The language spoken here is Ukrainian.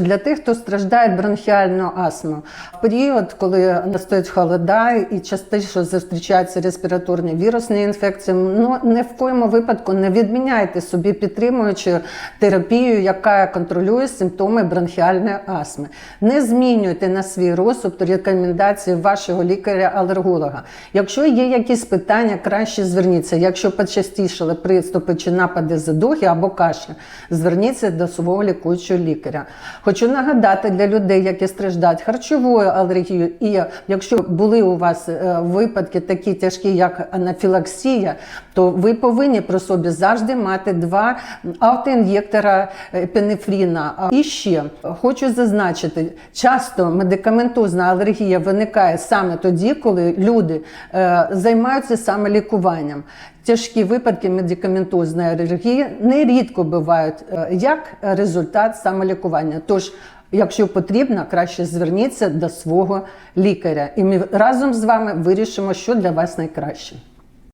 Для тих, хто страждає бронхіальною астмою, в період, коли настають холода і частіше зустрічаються респіраторні вірусні інфекції, ну ні в коєму випадку не відміняйте собі підтримуючи терапію, яка контролює симптоми бронхіальної астми. Не змінюйте на свій розсуд рекомендації вашого лікаря-алерголога. Якщо є якісь питання, краще зверніться. Якщо почастішали приступи чи напади задухи або кашля, зверніться до свого лікуючого лікаря. Хочу нагадати для людей, які страждають харчовою алергією, і якщо були у вас е, випадки такі тяжкі, як анафілаксія, то ви повинні при собі завжди мати два автоін'єктора епінефріна. А І ще хочу зазначити, часто медикаментозна алергія виникає саме тоді, коли люди е, займаються саме лікуванням. Тяжкі випадки медикаментозної алергії нерідко бувають е, як результат самолікування. Тож, якщо потрібно, краще зверніться до свого лікаря, і ми разом з вами вирішимо, що для вас найкраще.